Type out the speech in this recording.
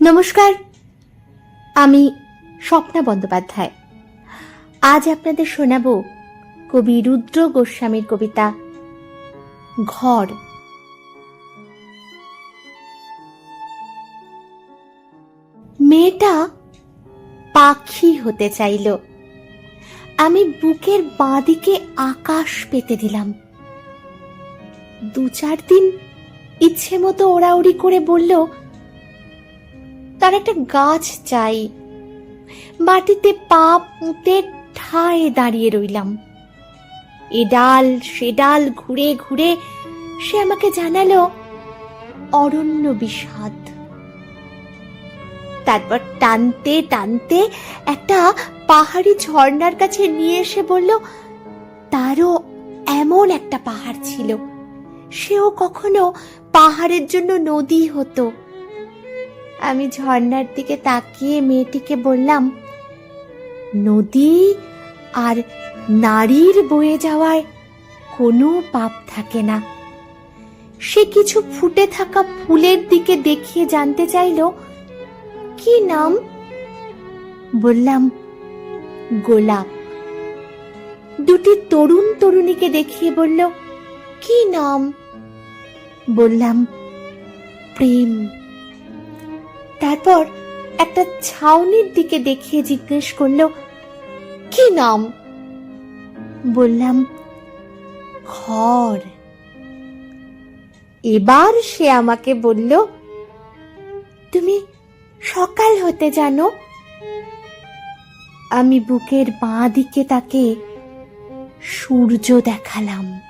নমস্কার। আমি স্বপ্না বন্দ্যোপাধ্যায়। আজ আপনাদের শোনাব কবি রুদ্র গোস্বামীর কবিতা ঘর। মেয়েটা পাখি হতে চাইল। আমি বুকের বাঁদিকে আকাশ পেতে দিলাম। দু চার দিন ইচ্ছে মতো ওড়াউড়ি করে বলল তার একটা গাছ চাই। মাটিতে পা পুঁতে ঠায় দাঁড়িয়ে রইলাম। এ ডাল, সে ডাল ঘুরে ঘুরে সে আমাকে জানালো, অরণ্য বিষাদ। তারপর টানতে টানতে একটা পাহাড়ি ঝর্ণার কাছে নিয়ে এসে বলল, তারও এমন একটা পাহাড় ছিল। সেও কখনো পাহাড়ের জন্য নদী হতো। আমি ঝর্ণার দিকে তাকিয়ে মেয়েটিকে বললাম, নদী আর নারীর বয়ে যাওয়ায় কোনো পাপ থাকে না। সে কিছু ফুটে থাকা ফুলের দিকে দেখিয়ে জানতে চাইল, কি নাম? বললাম, গোলাপ। দুটি তরুণ তরুণীকে দেখিয়ে বলল, কি নাম? বললাম, প্রেম। তারপর একটা ছাউনির দিকে দেখিয়ে জিজ্ঞেস করল, কি নাম? বললাম, ঘর। এবার সে আমাকে বলল, তুমি সকাল হতে জানো? আমি বুকের বাঁ দিকে তাকে সূর্য দেখালাম।